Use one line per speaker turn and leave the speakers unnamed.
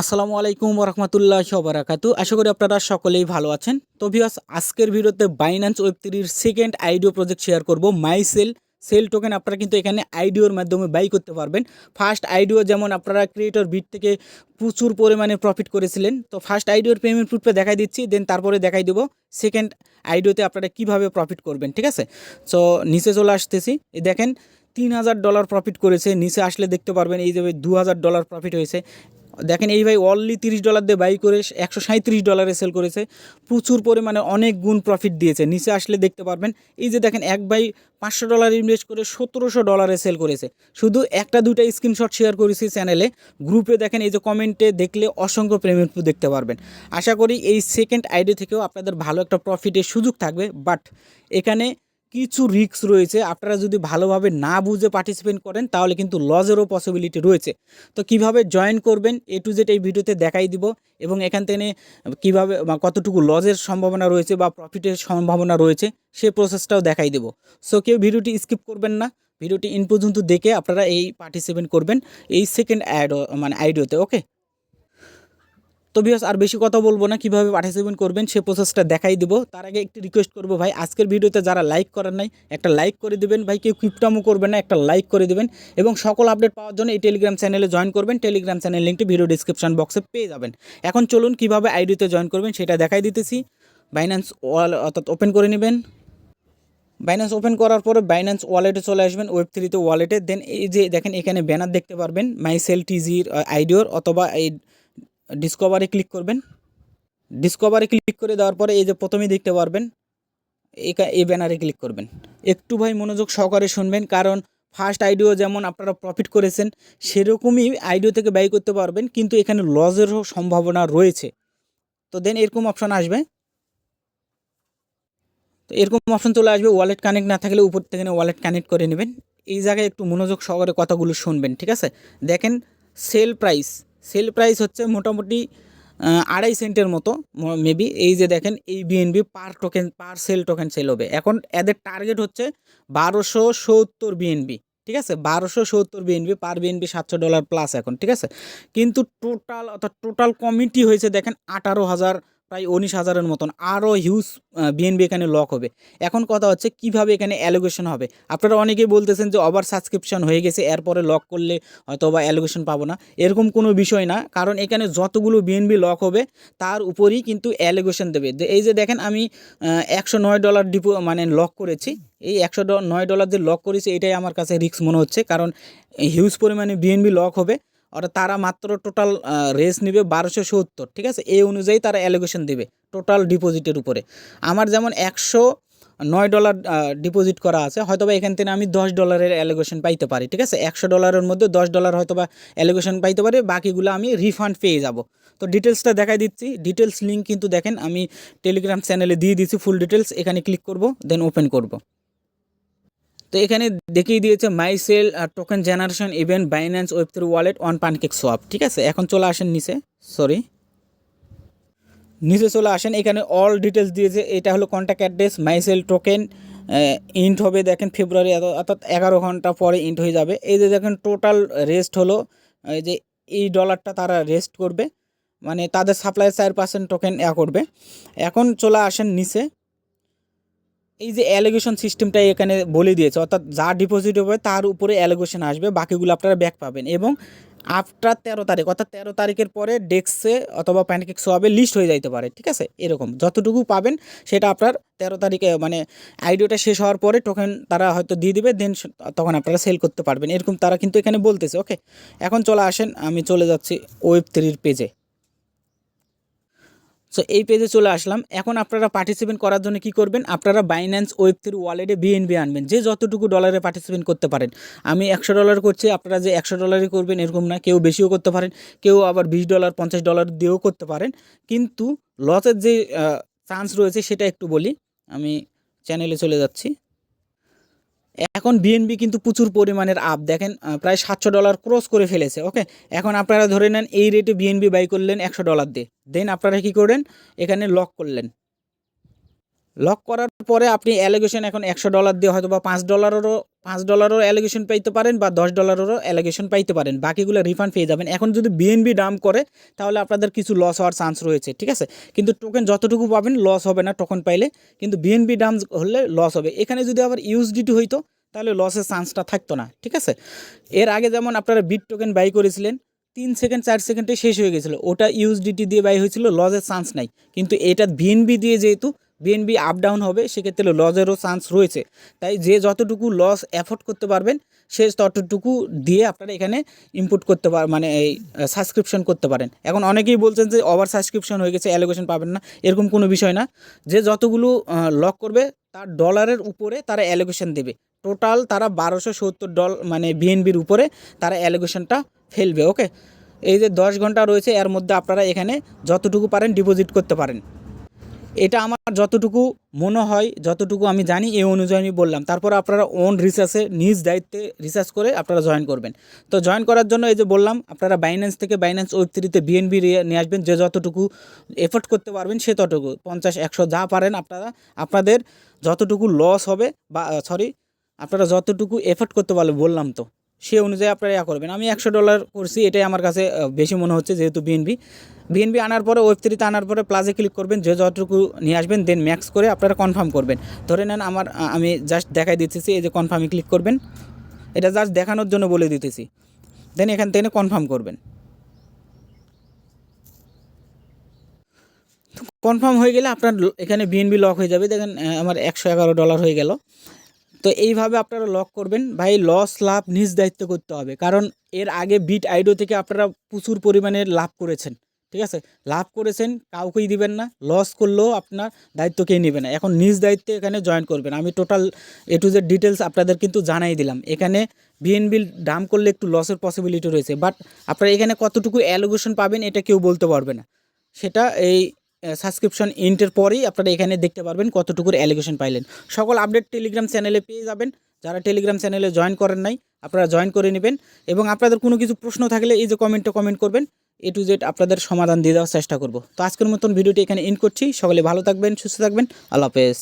আসসালামু আলাইকুম রহমতুল্লাহ বারাকাতু আশা করি আপনারা সকলেই ভালো আছেন। তো ভিউয়ার্স, আজকের ভিডিওতে বাইন্যান্স ওয়েব থ্রির সেকেন্ড আইডিও প্রজেক্ট শেয়ার করব মাই সেল সেল টোকেন আপনারা কিন্তু এখানে আইডিওর মাধ্যমে বাই করতে পারবেন। ফার্স্ট আইডিও যেমন আপনারা ক্রিয়েটর বিট থেকে প্রচুর পরিমাণে প্রফিট করেছিলেন, তো ফার্স্ট আইডিওর পেমেন্ট প্রুফে দেখাই দিচ্ছি দেন তারপরে দেখাই দেবো সেকেন্ড আইডিওতে আপনারা কীভাবে প্রফিট করবেন, ঠিক আছে? সো নিচে চলে আসতেছি। দেখেন, তিন হাজার ডলার প্রফিট করেছে, নিচে আসলে দেখতে পারবেন, এই যে দু হাজার ডলার প্রফিট হয়েছে। দেখেন এই ভাই অনলি তিরিশ ডলার দিয়ে বাই করে একশো সাঁত্রিশ ডলারে সেল করেছে। প্রচুর পরিমাণে অনেক গুণ প্রফিট দিয়েছে। নিচে আসলে দেখতে পারবেন, এই যে দেখেন এক ভাই পাঁচশো ডলার ইনভেস্ট করে সতেরোশো ডলারে সেল করেছে। শুধু একটা দুইটা স্ক্রিনশট শেয়ার করেছি চ্যানেলে গ্রুপে দেখেন এই যে কমেন্টে দেখলে অসংখ্য পেমেন্ট দেখতে পারবেন। আশা করি এই সেকেন্ড আইডি থেকেও আপনাদের ভালো একটা প্রফিটের সুযোগ থাকবে বাট এখানে কিছু রিস্ক রয়েছে। আপনারা যদি ভালোভাবে না বুঝে পার্টিসিপেট করেন, তাহলে কিন্তু লজেরও পসিবিলিটি রয়েছে। তো কীভাবে জয়েন করবেন এ টু জেড এই ভিডিওতে দেখাই দিব এবং এখান থেকে কীভাবে কতটুকু লজের সম্ভাবনা রয়েছে বা প্রফিটের সম্ভাবনা রয়েছে, সে প্রসেসটাও দেখাই দেবো। সো কেউ ভিডিওটি স্কিপ করবেন না। ভিডিওটি ইন পর্যন্ত দেখে আপনারা এই পার্টিসিপেট করবেন এই সেকেন্ড অ্যাড মানে আইডিওতে ওকে তো আর বেশি কথা বলব না, কীভাবে পার্টিসিপেট করবেন সে প্রসেসটা দেখাই দিব। তার আগে একটি রিকোয়েস্ট করব ভাই, আজকের ভিডিওতে যারা লাইক করেন নাই, একটা লাইক করে দিবেন। ভাই, কেউ কিপটামো করবেন না, একটা লাইক করে দিবেন। এবং সকল আপডেট পাওয়ার জন্য এই টেলিগ্রাম চ্যানেলে জয়েন করবেন। টেলিগ্রাম চ্যানেল লিঙ্কটি ভিডিও ডিসক্রিপশন বক্সে পেয়ে যাবেন। এখন চলুন, কীভাবে আইডিতে জয়েন করবেন সেটা দেখাই দিতেছি। বাইন্যান্স ওয়াল অর্থাৎ ওপেন করে নেবেন। বাইন্যান্স ওপেন করার পরে বাইন্যান্স ওয়ালেটে চলে আসবেন ওয়েব থ্রিতে ওয়ালেটে দেন এই যে দেখেন, এখানে ব্যানার দেখতে পারবেন মাই সেল টিজির আইডিওর অথবা এই ডিসকভারে ক্লিক করবেন। ডিসকভারি ক্লিক করে দেওয়ার পরে এই যে প্রথমেই দেখতে পারবেন এই ব্যানারে ক্লিক করবেন। একটু ভাই মনোযোগ সহকারে শুনবেন, কারণ ফার্স্ট আইডিও যেমন আপনারা প্রফিট করেছেন, সেরকমই আইডিও থেকে ব্যয় করতে পারবেন, কিন্তু এখানে লজেরও সম্ভাবনা রয়েছে। তো দেন এরকম অপশন আসবে। তো এরকম অপশন চলে আসবে ওয়ালেট কানেক্ট না থাকলে উপর থেকে ওয়ালেট কানেক্ট করে নেবেন। এই জায়গায় একটু মনোযোগ সহকারে কথাগুলো শুনবেন, ঠিক আছে? দেখেন সেল প্রাইস সেল প্রাইস হচ্ছে মোটামুটি আড়াই সেন্টের মতো মেবি এই যে দেখেন এই BNB per token per sell token sell হবে। এখন এদের টার্গেট হচ্ছে বারোশো সত্তর বিএনবি ঠিক আছে? বারোশো সত্তর বিএনবি পার বিএনবি সাতশো ডলার প্লাস এখন, ঠিক আছে? কিন্তু টোটাল অর্থাৎ টোটাল কমিটি হয়েছে দেখেন আঠারো হাজার প্রায় উনিশ হাজারের মতন আরও হিউজ বিএনবি এখানে লক হবে। এখন কথা হচ্ছে কীভাবে এখানে অ্যালোকেশন হবে? আপনারা অনেকেই বলতেছেন যে ওভার সাবস্ক্রিপশন হয়ে গেছে, এরপরে লক করলে হয়তো বা অ্যালোকেশন পাবো না। এরকম কোনো বিষয় না, কারণ এখানে যতগুলো বিএনবি লক হবে, তার উপরই কিন্তু অ্যালোকেশন দেবে। এই যে দেখেন আমি একশো নয় ডলার ডিপো মানে লক করেছি। এই একশো নয় ডলার যে লক করেছি, এটাই আমার কাছে রিস্ক মনে হচ্ছে, কারণ হিউজ পরিমাণে বিএনবি লক হবে। অর্থাৎ তারা মাত্র টোটাল রেস নেবে বারোশো সত্তর, ঠিক আছে? এই অনুযায়ী তারা অ্যালোকেশন দেবে টোটাল ডিপোজিটের উপরে। আমার যেমন একশো নয় ডলার ডিপোজিট করা আছে, হয়তোবা এখান থেকে আমি দশ ডলারের অ্যালোকেশন পাইতে পারি, ঠিক আছে? একশো ডলারের মধ্যে দশ ডলার হয়তোবা অ্যালোকেশন পাইতে পারি, বাকিগুলো আমি রিফান্ড পেয়ে যাব। তো ডিটেলসটা দেখাই দিচ্ছি। ডিটেলস লিঙ্ক কিন্তু দেখেন, আমি টেলিগ্রাম চ্যানেলে দিয়ে দিচ্ছি ফুল ডিটেলস এখানে ক্লিক করব দেন ওপেন করব। তো এখানে দেখিয়ে দিয়েছে MyShell token generation event Binance web three wallet on PancakeSwap ঠিক আছে? এখন চলে আসেন নিচে সরি নিচে চলে আসেন, এখানে অল ডিটেলস দিয়েছে, এটা হলো কন্ট্যাক্ট অ্যাড্রেস মাইসেল টোকেন ইন্ট হবে, দেখেন ফেব্রুয়ারি অর্থাৎ এগারো ঘণ্টা পরে ইন্ট হয়ে যাবে। এই যে দেখেন টোটাল রেস্ট হলো, এই যে এই ডলারটা তারা রেস্ট করবে মানে তাদের সাপ্লাই চার পার্সেন্ট টোকেন এ করবে। এখন চলে আসেন নিচে। এই যে অ্যালিগেশন সিস্টেমটা এখানে বলে দিয়েছে, অর্থাৎ যা ডিপোজিট হবে তার উপরে অ্যালিগেশন আসবে, বাকিগুলো আপনারা ব্যাক পাবেন এবং আফটার তেরো তারিখ, অর্থাৎ তেরো তারিখের পরে ডেস্কে অথবা প্যানকেক সোয়াবে লিস্ট হয়ে যাইতে পারে, ঠিক আছে? এরকম, যতটুকু পাবেন সেটা আপনার তেরো তারিখে মানে আইডিওটা শেষ হওয়ার পরে টোকেন তারা হয়তো দিয়ে দিবে দেন তখন আপনারা সেল করতে পারবেন, এরকম তারা কিন্তু এখানে বলতেছে ওকে এখন চলে আসেন, আমি চলে যাচ্ছি ওয়েব থ্রির পেজে সো এই পেজে চলে আসলাম। এখন আপনারা পার্টিসিপেট করার জন্য কি করবেন? আপনারা বাইন্যান্স ওয়েব থ্রি ওয়ালেটে বিএনবি আনবেন। যে যতটুকু ডলারে পার্টিসিপেট করতে পারেন। আমি একশো ডলার করছি, আপনারা যে একশো ডলারই করবেন, এরকম না। কেউ বেশিও করতে পারেন, কেউ আবার বিশ ডলার পঞ্চাশ ডলার দিয়েও করতে পারেন। কিন্তু লসের যে চান্স রয়েছে, সেটা একটু বলি। আমি চ্যানেলে চলে যাচ্ছি। এখন বিএনবি কিন্তু প্রচুর পরিমাণের আপ দেখেন প্রায় সাতশো ডলার ক্রস করে ফেলেছে ওকে এখন আপনারা ধরে নেন, এই রেটে বিএনবি বাই করলেন একশো ডলার দিয়ে। দেন আপনারা কী করেন এখানে লক করলেন। লক করার পরে আপনি অ্যালিগেশন এখন একশো ডলার দিয়ে হয়তো বা পাঁচ ডলারেরও পাঁচ ডলারও অ্যালিগেশন পাইতে পারেন বা দশ ডলারেরও অ্যালিগেশন পাইতে পারেন। বাকিগুলো রিফান্ড পেয়ে যাবেন। এখন যদি বিএনবি ডাম করে, তাহলে আপনাদের কিছু লস হওয়ার চান্স রয়েছে, ঠিক আছে? কিন্তু টোকেন যতটুকু পাবেন লস হবে না টোকেন পাইলে। কিন্তু বিএনবি ডাম হলে লস হবে। এখানে যদি আবার ইউএসডিটি হইতো, তাহলে লসের চান্সটা থাকতো না, ঠিক আছে? এর আগে যেমন আপনারা বিট টোকেন বাই করেছিলেন, তিন সেকেন্ড চার সেকেন্ডে শেষ হয়ে গেছিল। ওটা ইউএসডিটি দিয়ে বাই হয়েছিল লসের চান্স নাই। কিন্তু এটা বিএনবি দিয়ে যেহেতু বিএনবি আপ ডাউন হবে, সেক্ষেত্রে লসেরও চান্স রয়েছে। তাই যে যতটুকু লস অ্যাফোর্ড করতে পারবেন, সে ততটুকু দিয়ে আপনারা এখানে ইনপুট করতে পার মানে এই সাবস্ক্রিপশন করতে পারেন। এখন অনেকেই বলছেন যে ওভার সাবস্ক্রিপশন হয়ে গেছে অ্যালোকেশন পাবেন না, এরকম কোনো বিষয় না। যে যতগুলো লক করবে, তার ডলারের উপরে তারা অ্যালোকেশন দেবে। টোটাল তারা বারোশো সত্তর ডল মানে বিএনবির উপরে তারা অ্যালোকেশনটা ফেলবে ওকে এই যে দশ ঘণ্টা রয়েছে, এর মধ্যে আপনারা এখানে যতটুকু পারেন ডিপোজিট করতে পারেন। এটা আমার যতটুকু মনে হয়, যতটুকু আমি জানি, এই অনুযায়ী আমি বললাম। তারপর আপনারা ওন রিসার্চে নিজ দায়িত্বে রিসার্চ করে আপনারা জয়েন করবেন। তো জয়েন করার জন্য এই যে বললাম, আপনারা বাইন্যান্স থেকে বাইন্যান্স ওয়েব থ্রিতে বিএনবি নিয়ে আসবেন, যে যতটুকু এফোর্ট করতে পারবেন সে ততটুকু। পঞ্চাশ, একশো যা পারেন আপনারা, আপনাদের যতটুকু লস হবে বা সরি আপনারা যতটুকু এফোর্ট করতে পারবেন, বললাম তো। সে অনুযায়ী আপনারা ইয়া করবেন। আমি একশো ডলার করছি, এটাই আমার কাছে বেশি মনে হচ্ছে যেহেতু বিএনবি বিএনবি আনার পরে ওয়েব থ্রিতে আনার পরে প্লাজে ক্লিক করবেন, যে যতটুকু নিয়ে আসবেন দেন ম্যাক্স করে আপনারা কনফার্ম করবেন। ধরে নেন আমার আমি জাস্ট দেখাই দিতেছি, এই যে কনফার্মে ক্লিক করবেন। এটা জাস্ট দেখানোর জন্য বলে দিতেছি। দেন এখান থেকে কনফার্ম করবেন। কনফার্ম হয়ে গেলে আপনার এখানে বিএনবি লক হয়ে যাবে। দেখেন আমার একশো এগারো ডলার হয়ে গেল। তো এইভাবে আপনারা লক করবেন। ভাই লস লাভ নিজ দায়িত্ব করতে হবে। কারণ এর আগে বিট আইডো থেকে আপনারা প্রচুর পরিমাণে লাভ করেছেন। ঠিক আছে? লাভ করেছেন, কাউকেই দিবেন না। লস করলেও আপনার দায়িত্ব কেউ নেবে না। এখন নিজ দায়িত্বে এখানে জয়েন করবেন। আমি total A to Z details আপনাদের কিন্তু জানাই দিলাম। এখানে বিএনবি দাম করলে একটু লসের পসিবিলিটি রয়েছে। বাট আপনারা এখানে কতটুকু অ্যালোগেশন পাবেন, এটা কেউ বলতে পারবে না। সেটা এই সাবস্ক্রিপশন ইন্টের পরেই আপনারা এখানে দেখতে পারবেন কতটুকুর অ্যালিগেশন পাইলেন। সকল আপডেট টেলিগ্রাম চ্যানেলে পেয়ে যাবেন। যারা টেলিগ্রাম চ্যানেলে জয়েন করেন নাই, আপনারা জয়েন করে নেবেন এবং আপনাদের কোনো কিছু প্রশ্ন থাকলে এই যে কমেন্টটা কমেন্ট করবেন। এ টু জেড আপনাদের সমাধান দিয়ে দেওয়ার চেষ্টা করব। তো আজকের মতন ভিডিওটি এখানে ইন করছি। সকলে ভালো থাকবেন, সুস্থ থাকবেন। আল্লাহ হাফেজ।